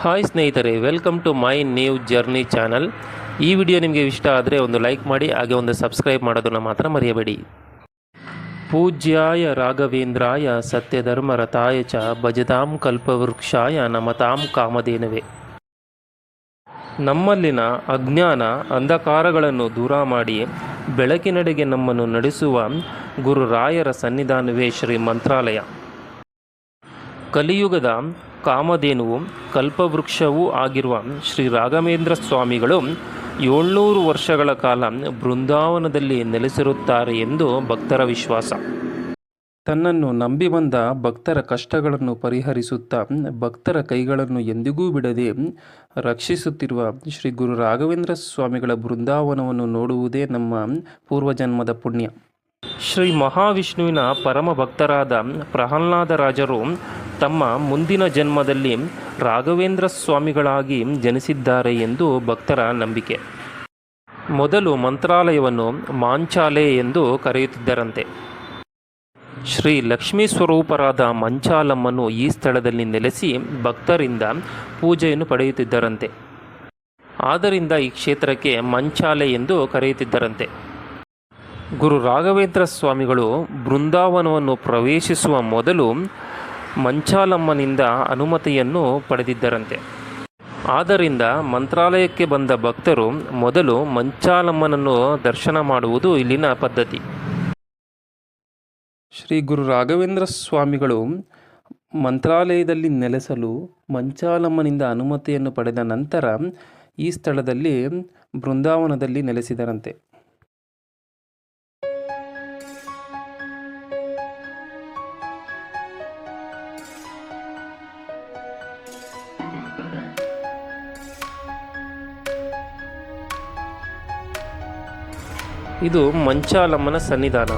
Hi ಸ್ನೇಹಿತರೆ welcome to my new journey channel ಈ video ನಿಮಗೆ ಇಷ್ಟ ಆದರೆ ಒಂದು ಲೈಕ್ ಮಾಡಿ, ಹಾಗೆ ಒಂದು ಸಬ್ಸ್ಕ್ರೈಬ್ ಮಾಡೋದನ್ನು ಮಾತ್ರ ಮರೆಯಬೇಡಿ. ಪೂಜ್ಯಾಯ ರಾಘವೇಂದ್ರಾಯ ಸತ್ಯಧರ್ಮ ರಥಾಯ ಚ ಭಜತಾಂ ಕಲ್ಪವೃಕ್ಷಾಯ ನಮತಾಂ ಕಾಮಧೇನವೇ. ನಮ್ಮಲ್ಲಿನ ಅಜ್ಞಾನ ಅಂಧಕಾರಗಳನ್ನು ದೂರ ಮಾಡಿ, ಬೆಳಕಿನಡೆಗೆ ನಮ್ಮನ್ನು ನಡೆಸುವ ಗುರುರಾಯರ ಸನ್ನಿಧಾನವೇ ಶ್ರೀ ಮಂತ್ರಾಲಯ ಕಲಿಯುಗದ ಕಾಮಧೇನುವು ಕಲ್ಪವೃಕ್ಷವೂ ಆಗಿರುವ ಶ್ರೀ ರಾಘವೇಂದ್ರ ಸ್ವಾಮಿಗಳು ಏಳ್ನೂರು ವರ್ಷಗಳ ಕಾಲ ಬೃಂದಾವನದಲ್ಲಿ ನೆಲೆಸಿರುತ್ತಾರೆ ಎಂದು ಭಕ್ತರ ವಿಶ್ವಾಸ. ತನ್ನನ್ನು ನಂಬಿ ಬಂದ ಭಕ್ತರ ಕಷ್ಟಗಳನ್ನು ಪರಿಹರಿಸುತ್ತಾ ಭಕ್ತರ ಕೈಗಳನ್ನು ಎಂದಿಗೂ ಬಿಡದೆ ರಕ್ಷಿಸುತ್ತಿರುವ ಶ್ರೀ ಗುರು ರಾಘವೇಂದ್ರ ಸ್ವಾಮಿಗಳ ಬೃಂದಾವನವನ್ನು ನೋಡುವುದೇ ನಮ್ಮ ಪೂರ್ವಜನ್ಮದ ಪುಣ್ಯ. ಶ್ರೀ ಮಹಾವಿಷ್ಣುವಿನ ಪರಮ ಭಕ್ತರಾದ ಪ್ರಹ್ಲಾದ ರಾಜರು ತಮ್ಮ ಮುಂದಿನ ಜನ್ಮದಲ್ಲಿ ರಾಘವೇಂದ್ರ ಸ್ವಾಮಿಗಳಾಗಿ ಜನಿಸಿದ್ದಾರೆ ಎಂದು ಭಕ್ತರ ನಂಬಿಕೆ. ಮೊದಲು ಮಂತ್ರಾಲಯವನ್ನು ಮಾಂಚಾಲೆ ಎಂದು ಕರೆಯುತ್ತಿದ್ದರಂತೆ. ಶ್ರೀ ಲಕ್ಷ್ಮೀ ಸ್ವರೂಪರಾದ ಮಂಚಾಲಮ್ಮನು ಈ ಸ್ಥಳದಲ್ಲಿ ನೆಲೆಸಿ ಭಕ್ತರಿಂದ ಪೂಜೆಯನ್ನು ಪಡೆಯುತ್ತಿದ್ದರಂತೆ. ಆದ್ದರಿಂದ ಈ ಕ್ಷೇತ್ರಕ್ಕೆ ಮಂಚಾಲೆ ಎಂದು ಕರೆಯುತ್ತಿದ್ದರಂತೆ. ಗುರು ರಾಘವೇಂದ್ರ ಸ್ವಾಮಿಗಳು ಬೃಂದಾವನವನ್ನು ಪ್ರವೇಶಿಸುವ ಮೊದಲು ಮಂಚಾಲಮ್ಮನಿಂದ ಅನುಮತಿಯನ್ನು ಪಡೆದಿದ್ದರಂತೆ. ಆದ್ದರಿಂದ ಮಂತ್ರಾಲಯಕ್ಕೆ ಬಂದ ಭಕ್ತರು ಮೊದಲು ಮಂಚಾಲಮ್ಮನನ್ನು ದರ್ಶನ ಮಾಡುವುದು ಇಲ್ಲಿನ ಪದ್ಧತಿ. ಶ್ರೀ ಗುರು ರಾಘವೇಂದ್ರ ಸ್ವಾಮಿಗಳು ಮಂತ್ರಾಲಯದಲ್ಲಿ ನೆಲೆಸಲು ಮಂಚಾಲಮ್ಮನಿಂದ ಅನುಮತಿಯನ್ನು ಪಡೆದ ನಂತರ ಈ ಸ್ಥಳದಲ್ಲಿ ಬೃಂದಾವನದಲ್ಲಿ ನೆಲೆಸಿದರಂತೆ. ಇದು ಮಂಚಾಲಮ್ಮನ ಸನ್ನಿಧಾನ.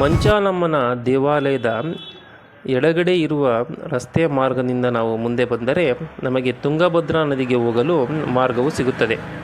ಮಂಚಾಲಮ್ಮನ ದೇವಾಲಯದ ಎಡಗಡೆ ಇರುವ ರಸ್ತೆ ಮಾರ್ಗದಿಂದ ನಾವು ಮುಂದೆ ಬಂದರೆ ನಮಗೆ ತುಂಗಭದ್ರಾ ನದಿಗೆ ಹೋಗಲು ಮಾರ್ಗವು ಸಿಗುತ್ತದೆ.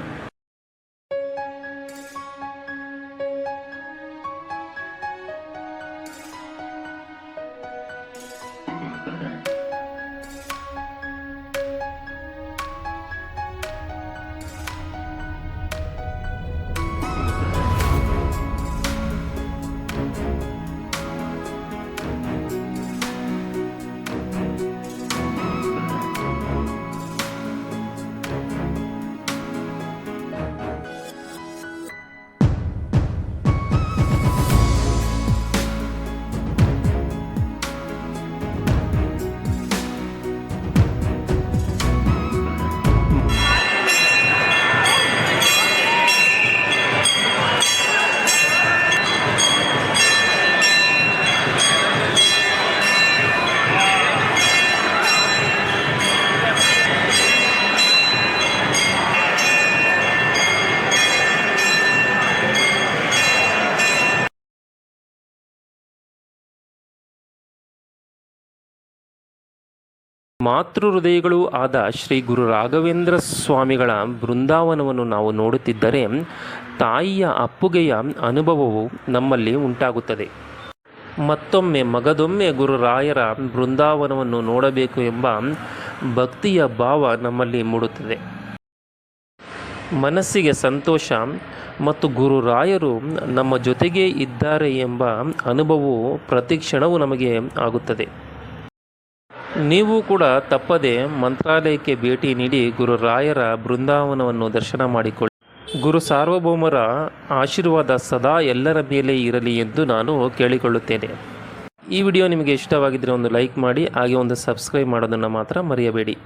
ಮಾತೃ ಹೃದಯಗಳೂ ಆದ ಶ್ರೀ ಗುರು ರಾಘವೇಂದ್ರ ಸ್ವಾಮಿಗಳ ಬೃಂದಾವನವನ್ನು ನಾವು ನೋಡುತ್ತಿದ್ದರೆ ತಾಯಿಯ ಅಪ್ಪುಗೆಯ ಅನುಭವವು ನಮ್ಮಲ್ಲಿ ಉಂಟಾಗುತ್ತದೆ. ಮತ್ತೊಮ್ಮೆ ಮಗದೊಮ್ಮೆ ಗುರುರಾಯರ ಬೃಂದಾವನವನ್ನು ನೋಡಬೇಕು ಎಂಬ ಭಕ್ತಿಯ ಭಾವ ನಮ್ಮಲ್ಲಿ ಮೂಡುತ್ತದೆ. ಮನಸ್ಸಿಗೆ ಸಂತೋಷ ಮತ್ತು ಗುರುರಾಯರು ನಮ್ಮ ಜೊತೆಗೇ ಇದ್ದಾರೆ ಎಂಬ ಅನುಭವವು ಪ್ರತಿ ಕ್ಷಣವೂ ನಮಗೆ ಆಗುತ್ತದೆ. ನೀವು ಕೂಡ ತಪ್ಪದೆ ಮಂತ್ರಾಲಯಕ್ಕೆ ಭೇಟಿ ನೀಡಿ ಗುರು ರಾಯರ ಬೃಂದಾವನವನ್ನು ದರ್ಶನ ಮಾಡಿಕೊಳ್ಳಿ. ಗುರು ಸಾರ್ವಭೌಮರ ಆಶೀರ್ವಾದ ಸದಾ ಎಲ್ಲರ ಮೇಲೆ ಇರಲಿ ಎಂದು ನಾನು ಕೇಳಿಕೊಳ್ಳುತ್ತೇನೆ. ಈ ವಿಡಿಯೋ ನಿಮಗೆ ಇಷ್ಟವಾಗಿದ್ದರೆ ಒಂದು ಲೈಕ್ ಮಾಡಿ, ಹಾಗೆ ಒಂದು ಸಬ್ಸ್ಕ್ರೈಬ್ ಮಾಡೋದನ್ನು ಮಾತ್ರ ಮರೆಯಬೇಡಿ.